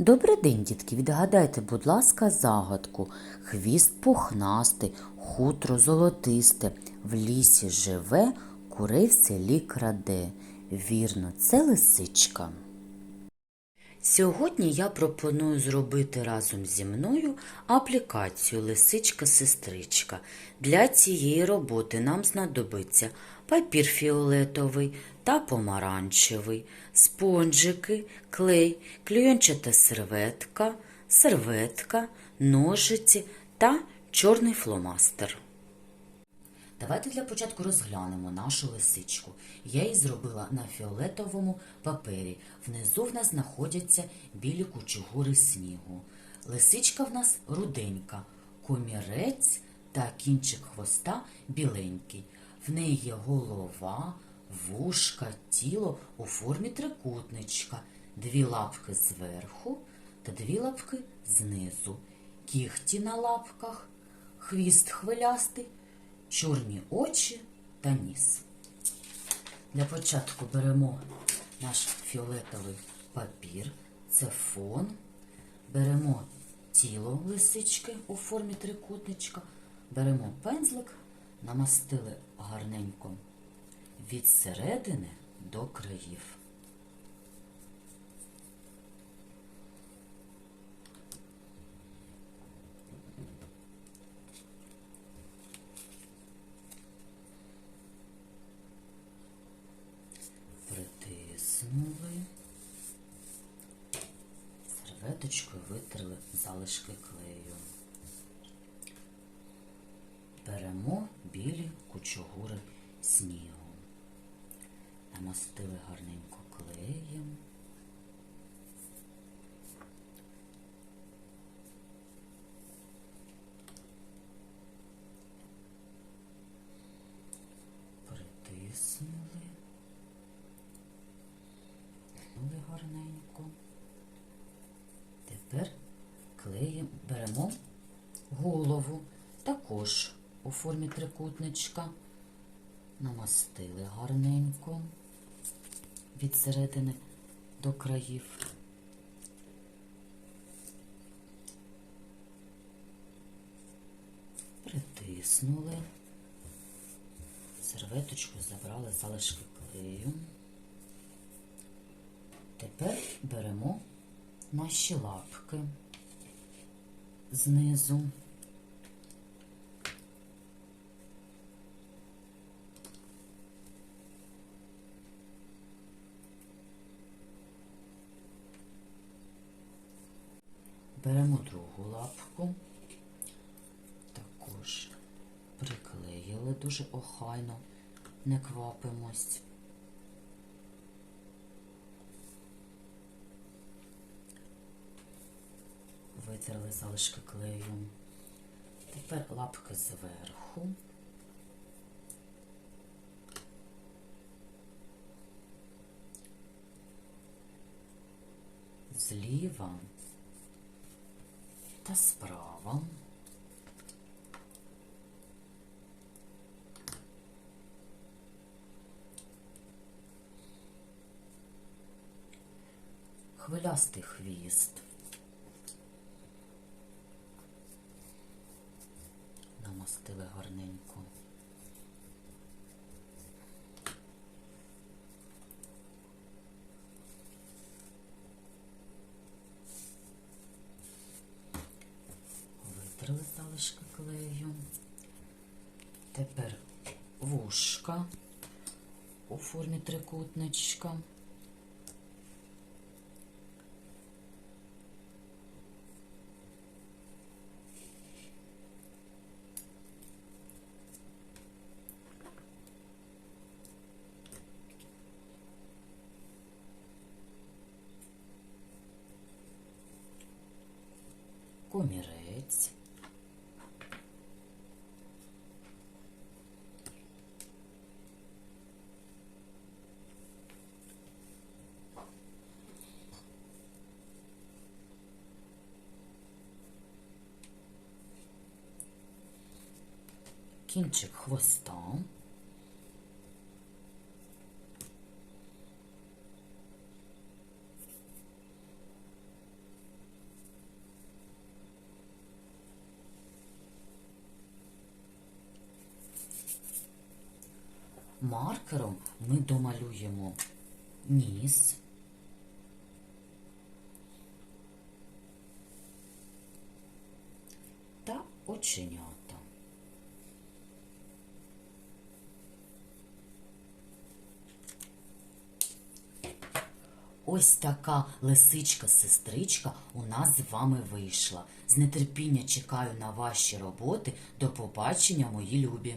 Добрий день, дітки. Відгадайте, будь ласка, загадку. Хвіст пухнастий, хутро золотисте, в лісі живе, кури в селі краде. Вірно, це лисичка. Сьогодні я пропоную зробити разом зі мною аплікацію Лисичка-сестричка. Для цієї роботи нам знадобиться папір фіолетовий та помаранчевий, спонжики, клей, клейончата серветка, серветка, ножиці та чорний фломастер. Давайте для початку розглянемо нашу лисичку. Я її зробила на фіолетовому папері. Внизу в нас знаходяться білі кучугури снігу. Лисичка в нас руденька, комірець та кінчик хвоста біленький. В неї є голова, вушка, тіло у формі трикутничка, дві лапки зверху та дві лапки знизу, кігті на лапках, хвіст хвилястий чорні очі та ніс. Для початку беремо наш фіолетовий папір, це фон. Беремо тіло лисички у формі трикутничка, беремо пензлик, намастили гарненько від середини до країв. Притиснули. Серветочкою витерли залишки клею. Беремо білі кучугури снігу. Намастили гарненько клеєм. Притиснули. Гарненько. Тепер клеїм беремо голову також у формі трикутничка. Намастили гарненько від середини до країв. Притиснули. Серветочку забрали залишки клею. Тепер беремо наші лапки знизу. Беремо другу лапку, також приклеїли дуже охайно, не квапимось. Витерли залишки клею. Тепер лапки зверху. Зліва та справа. Хвилястий хвіст. Намастили гарненько. Витерли залишки клею. Тепер вушка у формі трикутничка. Комірець. Кінчик хвоста. Маркером ми домалюємо ніс. Та оченята. Ось така лисичка-сестричка у нас з вами вийшла. З нетерпіння чекаю на ваші роботи. До побачення, мої любі!